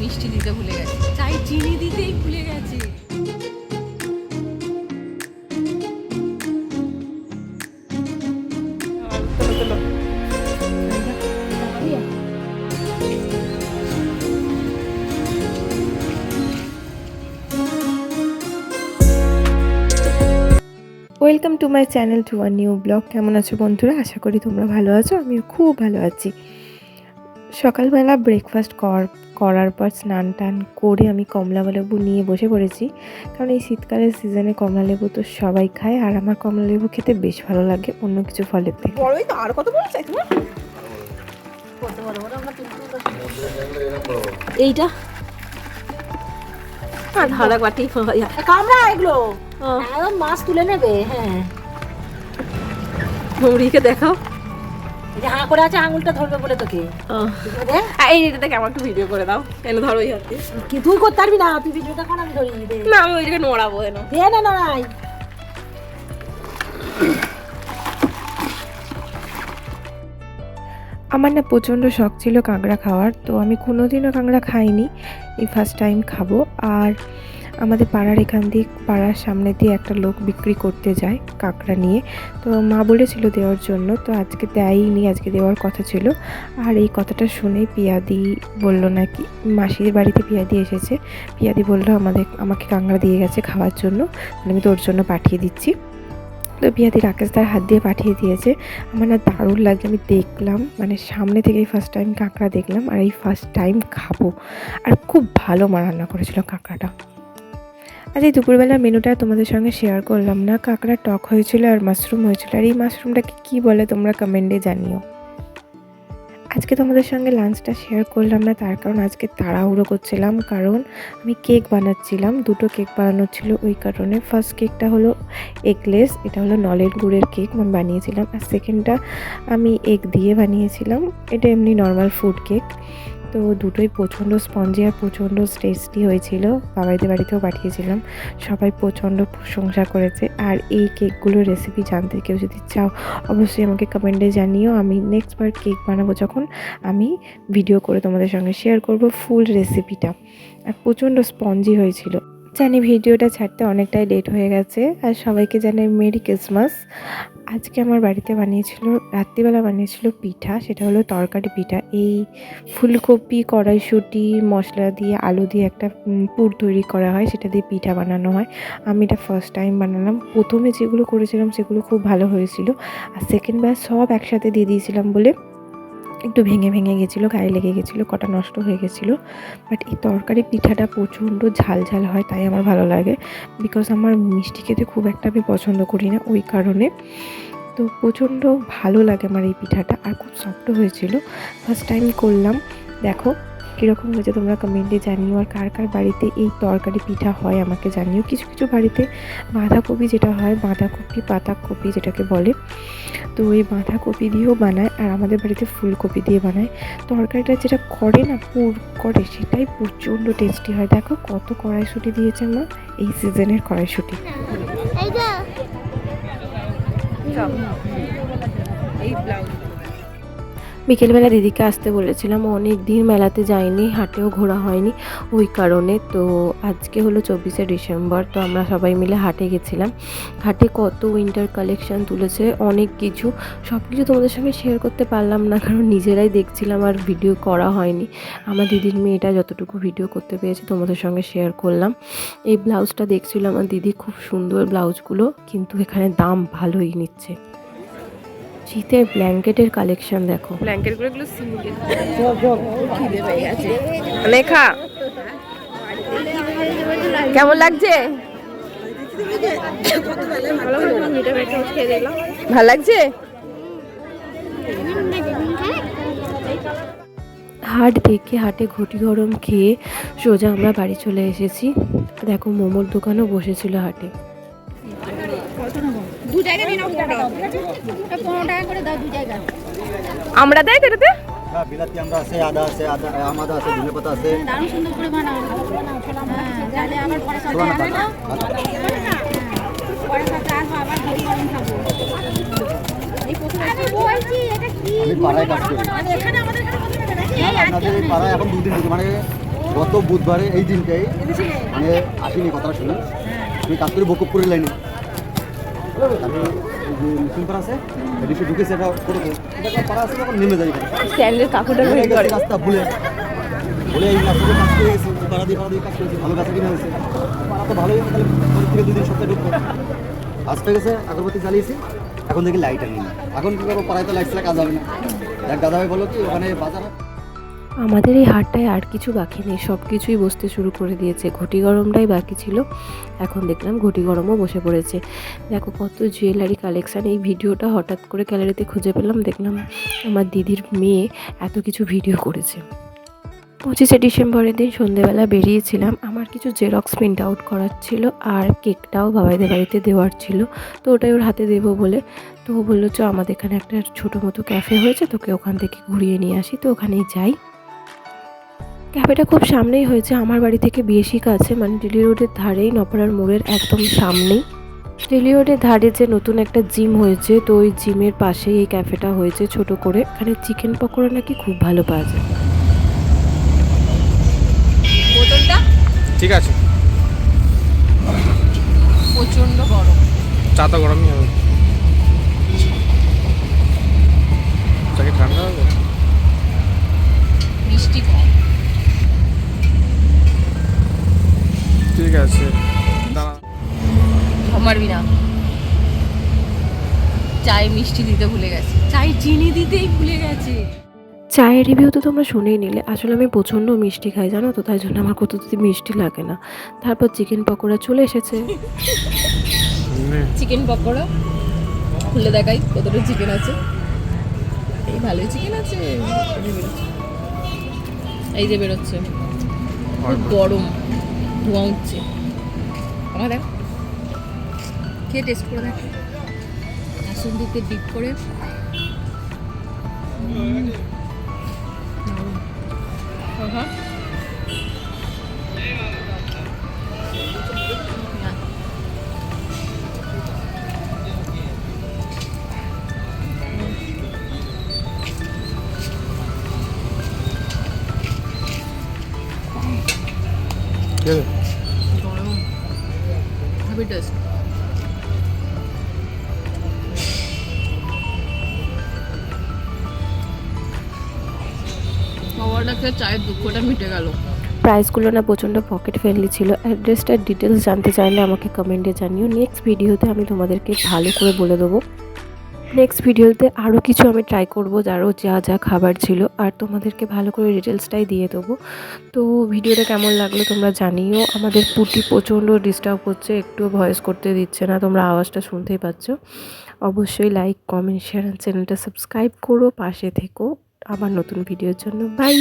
মিষ্টি দিতে ভুলে গেছে। চায়ে চিনি দিতেই ভুলে গেছে। Welcome to my channel to R new blog কেমন আছো বন্ধুরা? আশা করি তোমরা ভালো আছো, আমিও খুব ভালো আছি। সকালবেলা ব্রেকফাস্ট কর করার পর স্নান টান করে আমি কমলা লেবু নিয়ে বসে পড়েছি। কারণ এই শীতকালের সিজনে কমলা লেবু তো সবাই খায় আর আমার কমলা লেবু খেতে বেশ ভালো লাগে অন্য কিছু ফলের থেকে। বড়ই তো আর কত বড় চাই তোমার? এইটা? আর ধারা বাটি কামড়া এগুলো। মাছ তুলে নেবে হ্যাঁ। মৌরিকে দেখাও। যে হাঁ করে আছে আঙুলটা ধরবে বলে তোকে। এই আমার একটু ভিডিও করে দাও। কেন ধরো ওই হাতে? কি তুই করতে পারবি না? তুই ভিডিওটা কর আমি ধরি না আমি ওই জায়গায় নড়াবো দে না নড়াই। আমার না প্রচণ্ড শখ ছিল কাঁকড়া খাওয়ার তো আমি কোনোদিনও কাঁকড়া খাইনি। এই ফার্স্ট টাইম খাব। আর আমাদের পাড়ার এখান দিয়ে, পাড়ার সামনে দিয়ে একটা লোক বিক্রি করতে যায় কাঁকড়া নিয়ে। তো মা বলেছিল দেওয়ার জন্য, তো আজকে দেয়নি, আজকে দেওয়ার কথা ছিল। আর এই কথাটা শুনে পিয়াদি বলল নাকি, মাসির বাড়িতে পিয়াদি এসেছে। পিয়াদি বলল, আমাদের, আমাকে কাঁকড়া দিয়ে গেছে খাওয়ার জন্য তাহলে আমি তোর জন্য পাঠিয়ে দিচ্ছি। তো পিয়াদি রাকেশ তার হাত দিয়ে পাঠিয়ে দিয়েছে। আমার না দারুণ লাগে আমি দেখলাম মানে সামনে থেকেই ফার্স্ট টাইম কাঁকড়া দেখলাম, আর এই ফার্স্ট টাইম খাব। আর খুব ভালো মা রান্না করেছিল কাঁকড়াটা। আজ এই দুপুরবেলা মেনুটা তোমাদের সঙ্গে শেয়ার করলাম না। কাঁকড়া টক হয়েছিল আর মাশরুম হয়েছিল। আর এই মাশরুমটাকে কী বলে তোমরা কমেন্টে জানিও। আজকে তোমাদের সঙ্গে লাঞ্চটা শেয়ার করলাম না, তার কারণ আজকে তাড়াহুড়ো করছিলাম। কারণ আমি কেক বানাচ্ছিলাম, দুটো কেক বানানো ছিল। ওই কারণে ফার্স্ট কেকটা হলো এগলেস এটা হলো নলের গুড়ের কেক আমি বানিয়েছিলাম। আর সেকেন্ডটা আমি এগ দিয়ে বানিয়েছিলাম। এটা এমনি নর্মাল ফুড কেক তো দুটোই প্রচণ্ড স্পঞ্জি আর প্রচণ্ড টেস্টি হয়েছিল। বাবাইদের বাড়িতেও পাঠিয়েছিলাম। সবাই প্রচণ্ড প্রশংসা করেছে। আর এই কেকগুলোর রেসিপি জানতে কেউ যদি চাও, অবশ্যই আমাকে কমেন্টে জানিও। আমি নেক্সট বার কেক বানাবো যখন আমি ভিডিও করে তোমাদের সঙ্গে শেয়ার করব ফুল রেসিপিটা আর প্রচণ্ড স্পঞ্জি হয়েছিল। জানি ভিডিওটা ছাড়তে অনেকটাই লেট হয়ে গেছে। আর সবাইকে জানাই মেরি ক্রিসমাস আজকে আমার বাড়িতে বানিয়েছিল, রাত্রিবেলা বানিয়েছিল পিঠা, সেটা হলো তরকারি পিঠা। এই ফুলকপি, কড়াইশুঁটি, মশলা দিয়ে, আলু দিয়ে একটা পুর তৈরি করা হয়, সেটা দিয়ে পিঠা বানানো হয়। আমি এটা ফার্স্ট টাইম বানালাম। প্রথমে যেগুলো করেছিলাম, সেগুলো খুব ভালো হয়েছিল। আর সেকেন্ডবার সব একসাথে দিয়ে দিয়েছিলাম বলে একটু ভেঙে ভেঙে গেছিল, গায়ে লেগে গেছিল, কটা নষ্ট হয়ে গেছিল। বাট এই তরকারি পিঠাটা প্রচণ্ড ঝাল ঝাল হয়, তাই আমার ভালো লাগে। বিকজ আমার মিষ্টি খেতে খুব একটা আমি পছন্দ করি না, ওই কারণে। তো প্রচণ্ড ভালো লাগে আমার এই পিঠাটা, আর খুব সফট হয়েছিল। ফার্স্ট টাইম করলাম, দেখো। কীরকম হয়েছে তোমরা কমেন্টে জানিও। আর কার কার বাড়িতে এই তরকারি পিঠা হয় আমাকে জানিও। কিছু কিছু বাড়িতে বাঁধাকপি যেটা হয় বাঁধাকপি পাতাকপি যেটাকে বলে তো ওই বাঁধাকপি দিয়েও বানায় আর আমাদের বাড়িতে ফুলকপি দিয়ে বানায়। তরকারিটা যেটা করে না পুর করে সেটাই প্রচণ্ড টেস্টি হয়। দেখো কত কড়াইশুঁটি দিয়েছে মা এই সিজনের কড়াইশুঁটি। এই ব্লাউজ বিকেলবেলা দিদিকে আসতে বলেছিলাম, অনেক দিন মেলাতে যাইনি, হাটেও ঘোরা হয়নি ওই কারণে। তো আজকে হলো চব্বিশে ডিসেম্বর, তো আমরা সবাই মিলে হাটে গেছিলাম। হাটে কত উইন্টার কালেকশন তুলেছে, অনেক কিছু। সব কিছু তোমাদের সঙ্গে শেয়ার করতে পারলাম না, কারণ নিজেরাই দেখছিলাম আর ভিডিও করা হয়নি। আমার দিদির মেয়েটা যতটুকু ভিডিও করতে পেরেছে তোমাদের সঙ্গে শেয়ার করলাম। এই ব্লাউজটা দেখছিল আমার দিদি খুব সুন্দর ব্লাউজগুলো কিন্তু এখানে দাম ভালোই নিচ্ছে। শীতের ব্ল্যাঙ্কেটের কালেকশন দেখো। এগুলো লেখা কেমন লাগছে? ভালো লাগছে? হাট দেখে হাটে ঘটি গরম খেয়ে সোজা আমরা বাড়ি চলে এসেছি। দেখো মোমোর দোকানও বসেছিল হাটে। দু জায়গায় দিন পনেরো টাকা। করে দাও দু জায়গা আমরা দেয় তো হ্যাঁ বিলাতি আমরা আছে আদা আছে আদা আম আছে ধনে পাতা আছে। দারুণ সুন্দর করে বানাও। হ্যাঁ তাহলে আবার পরে সাথে শোলানা আসব পরে সাথে আসব আবার ঘড়ি গরম খাব। এই প্রথমে আমি বলছি এটা কি? পাড়ায় কাজ করি। এখানে আমাদের কত আপনাদের এই পাড়ায় এখন দুদিন হয়েছে। মানে গত বুধবারে এই দিনটাই মানে আসিনি কথাটা শুনে। আমি কাজ করে বকুবপুরের লাইনে। আমি এই যে মুসলিম পাড়া আছে এদিকে ঢুকেছে এটা করে পাড়া আছে যখন নেমে যাই স্ট্যান্ডের কাকুটা গেছে করে রাস্তা ভুলে। বলে এই রাস্তা কাজ করে গেছি পাড়া দিয়ে পাড়া দিয়ে কাজ করেছি ভালো কাছে কিনে হয়েছে। পাড়া তো ভালোই তাহলে পরের থেকে দুদিন সপ্তাহে ঢুকবো। গেছে আগরবাতি জ্বালিয়েছি এখন দেখি লাইট আনি না এখন কি করব পাড়ায় তো লাইট ছাড়া কাজ হবে না। এক দাদা ভাই বলো কি ওখানে বাজার আমাদের এই হাটটায় আর কিছু বাকি নেই, সব কিছুই বসতে শুরু করে দিয়েছে। ঘটি গরমটাই বাকি ছিল, এখন দেখলাম ঘটি গরমও বসে পড়েছে। দেখো কত জুয়েলারি কালেকশান এই ভিডিওটা হঠাৎ করে গ্যালারিতে খুঁজে পেলাম, দেখলাম আমার দিদির মেয়ে এত কিছু ভিডিও করেছে। পঁচিশে ডিসেম্বরের দিন সন্ধেবেলা বেরিয়েছিলাম, আমার কিছু জেরক্স প্রিন্ট আউট করার ছিল আর কেকটাও বাবাইদের বাড়িতে দেওয়ার ছিল, তো ওটাই ওর হাতে দেবো বলে। তো বলল, চ, আমাদের এখানে একটা ছোটো মতো ক্যাফে হয়েছে, তোকে ওখান থেকে ঘুরিয়ে নিয়ে আসি, তো ওখানেই যাই। ক্যাফেটা খুব সামনেই হয়েছে। আমার বাড়ি থেকে বেশি কাছে মানে ডিলি রোডের ধারেই নপাড়ার মোড়ের একদম সামনেই। ডিলি রোডের ধারে যে নতুন একটা জিম হয়েছে তো ওই জিমের পাশেই এই ক্যাফেটা হয়েছে ছোট করে। এখানে চিকেন পকোড়া নাকি খুব ভালো পাওয়া যায়। ঠিক আছে। প্রচণ্ড গরম। চা তো গরমই হবে। চা কি ঠান্ডা হবে? আছে। মারবি না। চায়ে মিষ্টি দিতে ভুলে গেছে। চায়ে চিনি দিতেই ভুলে গেছে। চায়ের রিভিউ তো তোমরা শুনেই নিলে। আসলে আমি প্রচণ্ড মিষ্টি খাই জানো তো? তাই জন্য আমার কত মিষ্টি লাগে না। তারপর চিকেন পকোড়া চলে এসেছে। চিকেন পকোড়া? খুলে দেখাই কতটা চিকেন আছে। এই ভালোই চিকেন আছে। এই যে বেরোচ্ছে। এই যে বেরোচ্ছে খুব গরম। ধোঁয়া উঠছে। আমার দেখ। খেয়ে টেস্ট করে দেখ। দিতে ডিপ করে। উম, খেয়ে চায়ের দুঃখটা মিটে গেল। প্রাইসগুলো না প্রচণ্ড পকেট ফ্রেন্ডলি ছিল। অ্যাড্রেসটার ডিটেলস জানতে চাইলে আমাকে কমেন্টে জানিও। নেক্সট ভিডিওতে আমি তোমাদেরকে ভালো করে বলে দেবো। নেক্সট ভিডিওতে আরও কিছু আমি ট্রাই করব, যারও যা যা খাবার ছিল, আর তোমাদেরকে ভালো করে ডিটেলসটাই দিয়ে দেবো। তো ভিডিওটা কেমন লাগল তোমরা জানিও। আমাদের পুটি প্রচণ্ড ডিস্টার্ব করছে একটু ভয়েস করতে দিচ্ছে না, তোমরা আওয়াজটা শুনতেই পাচ্ছ। অবশ্যই লাইক কমেন্ট শেয়ার চ্যানেলটা সাবস্ক্রাইব করো, পাশে থেকো। আবার নতুন ভিডিওর জন্য বাই